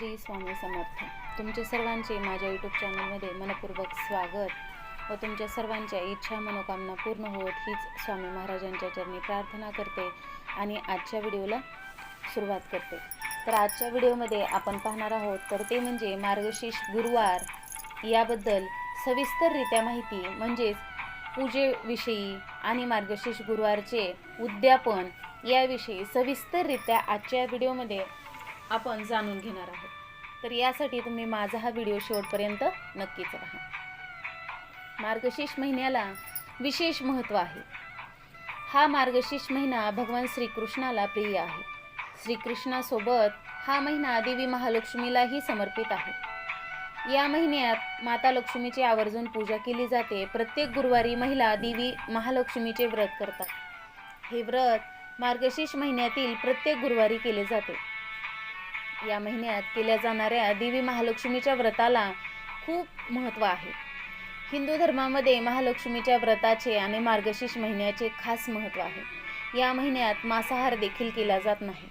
श्री स्वामी समर्थ. तुमचे सर्वांचे माझ्या यूट्यूब चॅनलमध्ये मनपूर्वक स्वागत व तुमच्या सर्वांच्या इच्छा मनोकामना पूर्ण होत हीच स्वामी महाराजांच्या चरणी प्रार्थना करते आणि आजच्या व्हिडिओला सुरुवात करते. तर आजच्या व्हिडिओमध्ये आपण पाहणार आहोत तर ते म्हणजे मार्गशीर्ष गुरुवार. याबद्दल सविस्तररित्या माहिती म्हणजेच पूजेविषयी आणि मार्गशीर्ष गुरुवारचे उद्यापन याविषयी सविस्तररित्या आजच्या व्हिडिओमध्ये आपण जाणून घेणार आहोत. तर यासाठी तुम्ही माझा हा व्हिडिओ शेवटपर्यंत नक्कीच राहा. मार्गशीर्ष महिन्याला विशेष महत्त्व आहे. हा मार्गशीर्ष महिना भगवान श्रीकृष्णाला प्रिय आहे. श्रीकृष्णासोबत हा महिना देवी महालक्ष्मीलाही समर्पित आहे. या महिन्यात माता लक्ष्मीची आवर्जून पूजा केली जाते. प्रत्येक गुरुवारी महिला देवी महालक्ष्मीचे व्रत करतात. हे व्रत मार्गशीर्ष महिन्यातील प्रत्येक गुरुवारी केले जाते. या महिन्यात केल्या जाणाऱ्या देवी महालक्ष्मीच्या व्रताला खूप महत्त्व आहे. हिंदू धर्मामध्ये महालक्ष्मीच्या व्रताचे आणि मार्गशीर्ष महिन्याचे खास महत्त्व आहे. या महिन्यात मांसाहार देखील केला जात नाही.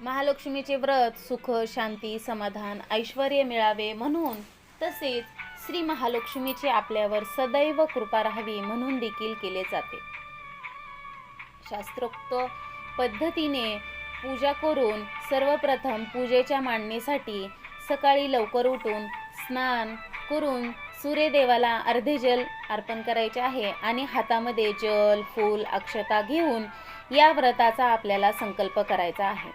महालक्ष्मीचे व्रत सुख शांती समाधान ऐश्वर मिळावे म्हणून तसेच श्री महालक्ष्मीची आपल्यावर सदैव कृपा राहावी म्हणून देखील केले जाते. शास्त्रोक्त पद्धतीने पूजा करून सर्वप्रथम पूजेच्या मांडणीसाठी सकाळी लवकर उठून स्नान करून सूर्यदेवाला अर्धे जल अर्पण करायचे आहे आणि हातामध्ये जल फूल अक्षता घेऊन या व्रताचा आपल्याला संकल्प करायचा आहे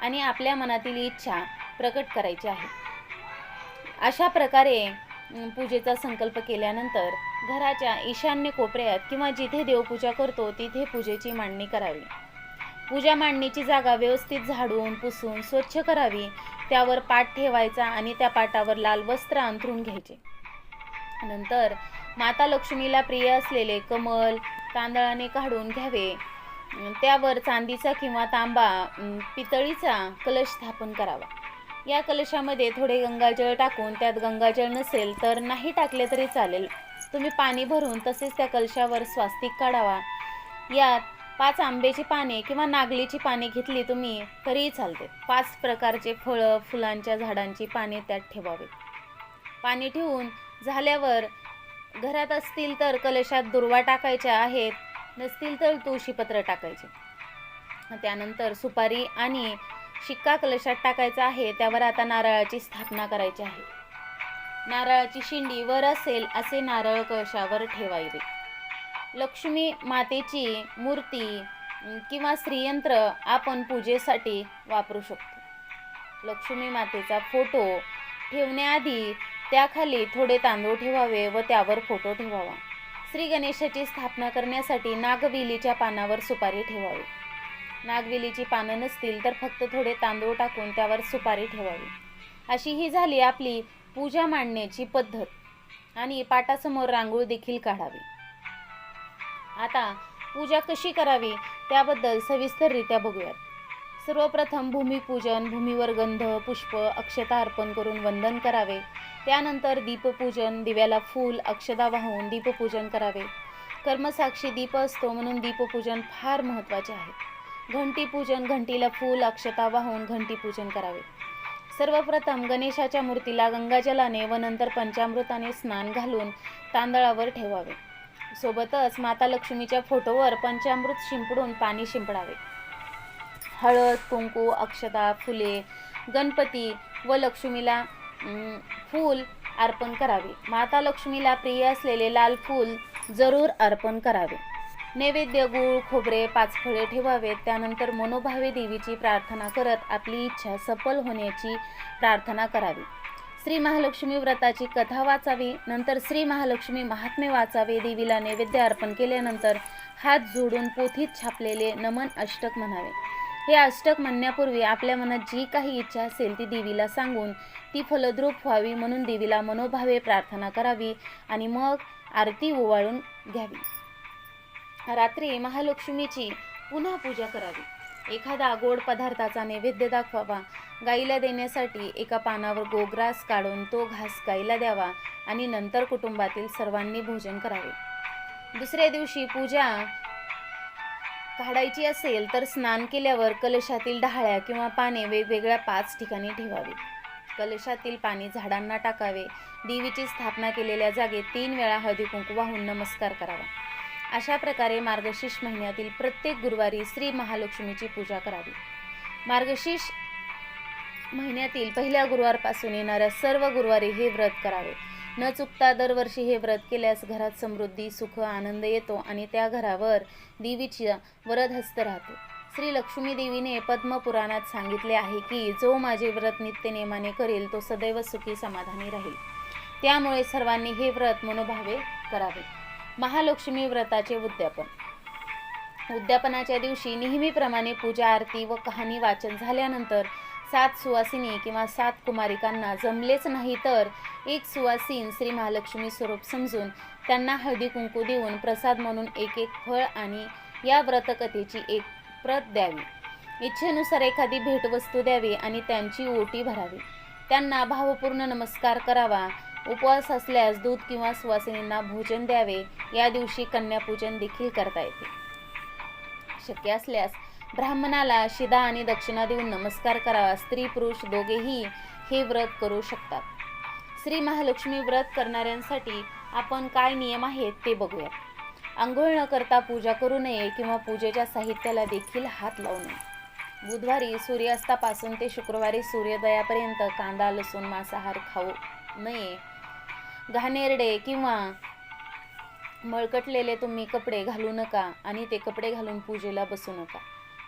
आणि आपल्या मनातील इच्छा प्रकट करायची आहे. अशा प्रकारे पूजेचा संकल्प केल्यानंतर घराच्या ईशान्य कोपऱ्यात किंवा जिथे देवपूजा करतो तिथे पूजेची मांडणी करावी. पूजा मांडणीची जागा व्यवस्थित झाडून पुसून स्वच्छ करावी. त्यावर पाट ठेवायचा आणि त्या पाटावर लाल वस्त्र अंथरून घ्यायचे. नंतर माता लक्ष्मीला प्रिय असलेले कमल तांदळाने काढून घ्यावे. त्यावर चांदीचा किंवा तांबा पितळीचा कलश स्थापन करावा. या कलशामध्ये थोडे गंगाजळ टाकून त्यात गंगाजळ नसेल तर नाही टाकले तरी चालेल. तुम्ही पाणी भरून तसेच त्या कलशावर स्वास्तिक काढावा. यात पाच आंब्याची पाने किंवा नागलीची पाने घेतली तुम्ही तरीही चालते. पाच प्रकारचे फळं फुलांच्या झाडांची पाने त्यात ठेवावे पाणी ठेवून झाल्यावर घरात असतील तर कलशात दुर्वा टाकायच्या आहेत नसतील तर तुळशीपत्र टाकायचे. त्यानंतर सुपारी आणि शिक्का कलशात टाकायचा आहे त्यावर आता नारळाची स्थापना करायची आहे. नारळाची शिंडी वर असेल असे नारळ कळशावर ठेवायचे. लक्ष्मी मातेची मूर्ती किंवा श्रीयंत्र आपण पूजेसाठी वापरू शकतो. लक्ष्मी मातेचा फोटो ठेवण्याआधी त्याखाली थोडे तांदूळ ठेवावे व त्यावर फोटो ठेवावा. श्री गणेशाची स्थापना करण्यासाठी नागवेलीच्या पानावर सुपारी ठेवावी. नागवेलीची पानं नसतील तर फक्त थोडे तांदूळ टाकून त्यावर सुपारी ठेवावी. अशी ही झाली आपली पूजा मांडण्याची पद्धत. आणि पाटासमोर रांगोळ देखील काढावी. आता पूजा कशी करावी त्याबद्दल सविस्तररित्या बघूयात. सर्वप्रथम भूमिपूजन भूमीवर गंध पुष्प अक्षता अर्पण करून वंदन करावे. त्यानंतर दीपपूजन दिव्याला फूल अक्षदा वाहून दीपपूजन करावे. कर्मसाक्षी दीप असतो म्हणून दीपपूजन फार महत्त्वाचे आहे. घंटीपूजन घंटीला फूल अक्षता वाहून घंटीपूजन करावे. सर्वप्रथम गणेशाच्या मूर्तीला गंगाजलाने व नंतर पंचामृताने स्नान घालून तांदळावर ठेवावे. सोबतच माता लक्ष्मीच्या फोटोवर पंचामृत शिंपडून पाणी शिंपडावे. हळद कुंकू अक्षता फुले गणपती व लक्ष्मीला फूल अर्पण करावे. माता लक्ष्मीला प्रिय असलेले लाल फूल जरूर अर्पण करावे. नैवेद्य गूळ खोबरे पाच फळे ठेवावेत त्यानंतर मनोभावे देवीची प्रार्थना करत आपली इच्छा सफल होण्याची प्रार्थना करावी. श्री महालक्ष्मी व्रताची कथा वाचावी. नंतर श्री महालक्ष्मी महात्म्य वाचावे. देवीला नैवेद्य अर्पण केल्यानंतर हात जोडून पोथीत छापलेले नमन अष्टक म्हणावे. हे अष्टक म्हणण्यापूर्वी आपल्या मनात जी काही इच्छा असेल ती देवीला सांगून ती फलद्रूप व्हावी म्हणून देवीला मनोभावे प्रार्थना करावी आणि मग आरती ओवाळून घ्यावी. रात्री महालक्ष्मीची पुन्हा पूजा करावी. एखादा गोड पदार्थाचा नैवेद्य दाखवावा. गाईला देण्यासाठी एका पानावर गोग्रास काढून तो घास गाईला द्यावा आणि नंतर कुटुंबातील सर्वांनी भोजन करावे. दुसऱ्या दिवशी पूजा काढायची असेल तर स्नान केल्यावर कलशातील डहाळ्या किंवा पाने वेगवेगळ्या पाच ठिकाणी ठेवावी. कलशातील पाणी झाडांना टाकावे. देवीची स्थापना केलेल्या जागेत तीन वेळा हळदी कुंकू वाहून नमस्कार करावा. अशा प्रकारे मार्गशीर्ष महिन्यातील प्रत्येक गुरुवारी श्री महालक्ष्मीची पूजा करावी. मार्गशीर्ष महिन्यातील पहिल्या गुरुवारपासून येणाऱ्या सर्व गुरुवारी हे व्रत करावे. न चुकता दरवर्षी हे व्रत केल्यास घरात समृद्धी सुख आनंद येतो आणि त्या घरावर देवीची वरदहस्त राहतो. श्री लक्ष्मी देवीने पद्मपुराणात सांगितले आहे की जो माझे व्रत नित्य नेमाने करेल तो सदैव सुखी समाधानी राहील. त्यामुळे सर्वांनी हे व्रत मनोभावे करावे. महालक्ष्मी व्रताचे उद्यापन. उद्यापनाच्या दिवशी नेहमीप्रमाणे पूजा आरती व कहाणी वाचन झाल्यानंतर सात सुवासिनी किंवा सात कुमारिकांना जमलेच नाही तर एक सुवासीन श्री महालक्ष्मी स्वरूप समजून त्यांना हळदी कुंकू देऊन प्रसाद म्हणून एक एक फळ आणि या व्रतकथेची एक प्रत द्यावी. इच्छेनुसार एखादी भेटवस्तू द्यावी आणि त्यांची ओटी भरावी. त्यांना भावपूर्ण नमस्कार करावा. उपवास असल्यास दूध किंवा सुवासिनींना भोजन द्यावे. या दिवशी कन्यापूजन देखील करता येते. शक्य असल्यास ब्राह्मणाला शिदा आणि दक्षिणा देऊन नमस्कार करावा. स्त्री पुरुष दोघेही हे व्रत करू शकतात. श्री महालक्ष्मी व्रत करणाऱ्यांसाठी आपण काय नियम आहेत ते बघूया. आंघोळ न करता पूजा करू नये किंवा पूजेच्या साहित्याला देखील हात लावू नये. बुधवारी सूर्यास्तापासून ते शुक्रवारी सूर्योदयापर्यंत कांदा लसूण मांसाहार खाऊ नये. घाणेरडे किंवा मळकटलेले तुम्ही कपडे घालू नका आणि ते कपडे घालून पूजेला बसू नका.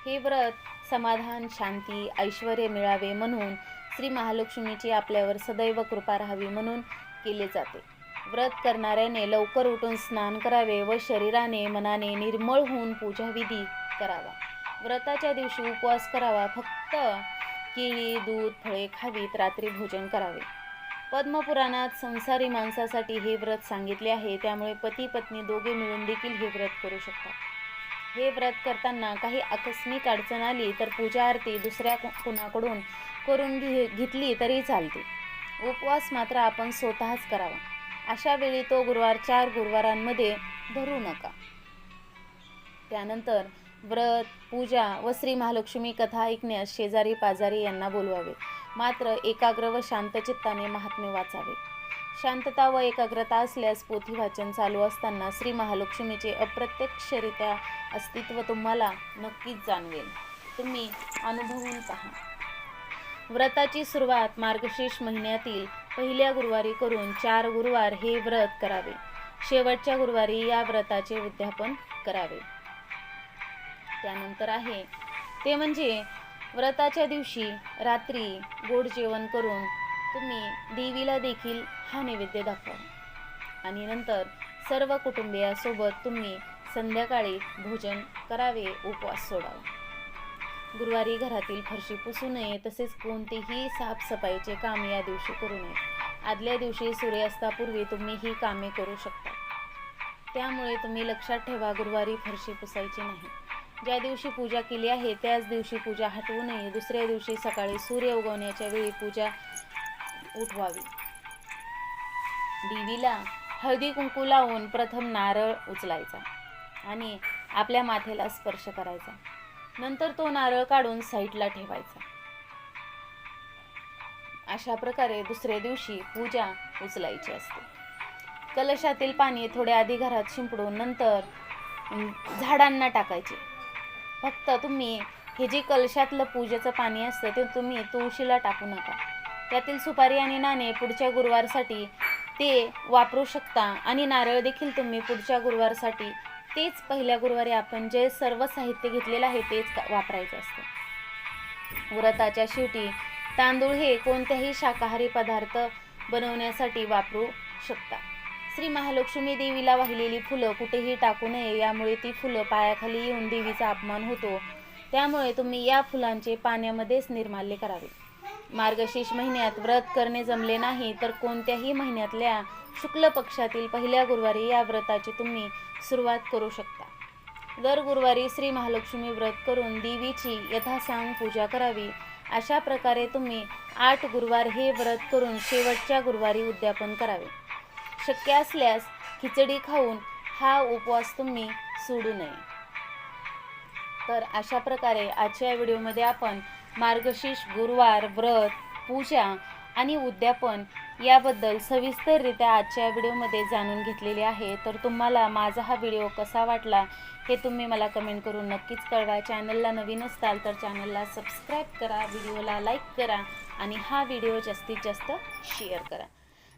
हे व्रत समाधान शांती ऐश्वर मिळावे म्हणून श्री महालक्ष्मीची आपल्यावर सदैव कृपा राहावी म्हणून केले जाते. व्रत करणाऱ्याने लवकर उठून स्नान करावे व शरीराने मनाने निर्मळ होऊन पूजाविधी करावा. व्रताच्या दिवशी उपवास करावा. फक्त केळी दूध फळे खावीत रात्री भोजन करावे. पद्मपुराणात संसारी माणसासाठी हे व्रत सांगितले आहे. त्यामुळे पती पत्नी दोघे मिळून देखील हे व्रत करू शकतात. हे व्रत करताना काही आकस्मिक अडचण आली तर पूजा आरती दुसऱ्या कुणाकडून करून घे घेतली तरी चालते. उपवास मात्र आपण स्वतःच करावा. अशा वेळी तो गुरुवार चार गुरुवारांमध्ये धरू नका. त्यानंतर व्रत पूजा व श्री महालक्ष्मी कथा ऐकण्यास शेजारी पाजारी यांना बोलवावे. मात्र एकाग्र व शांत चित्ताने महात्म्य वाचावे. शांतता व एकाग्रता असल्यास पोथी वाचन चालू असताना श्री महालक्ष्मीचे अप्रत्यक्षरित्या अस्तित्व तुम्हाला नक्कीच जाणवेल. तुम्ही अनुभवून पहा. व्रताची सुरुवात मार्गशीर्ष महिन्यातील पहिल्या गुरुवारी करून चार गुरुवार हे व्रत करावे. शेवटच्या गुरुवारी या व्रताचे उद्यापन करावे. त्यानंतर आहे ते म्हणजे व्रताच्या दिवशी रात्री गोड जेवण करून तुम्ही देवीला देखील हा नैवेद्य दाखवा. आणि नंतर सर्व कुटुंबियासोबत तुम्ही संध्याकाळी भोजन करावे उपवास सोडावा. गुरुवारी घरातील फरशी पुसू नये तसेच कोणतेही साफसफाईचे काम या दिवशी करू नये. आदल्या दिवशी सूर्यास्तापूर्वी तुम्ही ही कामे करू शकता. त्यामुळे तुम्ही लक्षात ठेवा गुरुवारी फरशी पुसायची नाही. ज्या दिवशी पूजा केली आहे त्याच दिवशी पूजा हटवू नये. दुसऱ्या दिवशी सकाळी सूर्य उगवण्याच्या वेळी पूजा उठवावी. देवीला हळदी कुंकू लावून प्रथम नारळ उचलायचा आणि आपल्या माथेला स्पर्श करायचा. नंतर तो नारळ काढून साईडला ठेवायचा. अशा प्रकारे दुसऱ्या दिवशी पूजा उचलायची असते. कलशातील पाणी थोड्या आधी घरात शिंपडून नंतर झाडांना टाकायचे. फक्त तुम्ही हे जे कलशातलं पूजेचं पाणी असतं ते तुम्ही तुळशीला टाकू नका. त्यातील सुपारी आणि नाणे पुढच्या गुरुवारसाठी ते वापरू शकता आणि नारळ देखील तुम्ही पुढच्या गुरुवारसाठी तेच पहिल्या गुरुवारी आपण जे सर्व साहित्य घेतलेलं आहे तेच का- वापरायचं असतं. व्रताच्या शेवटी तांदूळ हे कोणत्याही शाकाहारी पदार्थ बनवण्यासाठी वापरू शकता. श्री महालक्ष्मी देवीला वाहिलेली फुलं कुठेही टाकू नये यामुळे ती फुलं पायाखाली येऊन देवीचा अपमान होतो. त्यामुळे तुम्ही या फुलांचे पाण्यामध्येच निर्माल्य करावे. मार्गशीर्ष महिन्यात व्रत करणे जमले नाही तर कोणत्याही महिन्यातल्या शुक्ल पक्षातील पहिल्या गुरुवारी या व्रताची तुम्ही सुरुवात करू शकता. दर गुरुवारी श्री महालक्ष्मी व्रत करून देवीची यथासांग पूजा करावी. अशा प्रकारे तुम्ही आठ गुरुवार हे व्रत करून शेवटच्या गुरुवारी उद्यापन करावे. शक्य असल्यास खिचडी खाऊन हा उपवास तुम्ही सोडू नये. तर अशा प्रकारे आजच्या व्हिडिओमध्ये आपण मार्गशीर्ष गुरुवार व्रत पूजा आणि उद्यापन याबद्दल सविस्तररित्या आजच्या व्हिडिओमध्ये जाणून घेतलेले आहे. तर तुम्हाला माझा हा व्हिडिओ कसा वाटला हे तुम्ही मला कमेंट करून नक्कीच कळवा. चॅनलला नवीन असताल तर चॅनलला सबस्क्राईब करा व्हिडिओला लाईक करा आणि हा व्हिडिओ जास्तीत जास्त शेअर करा.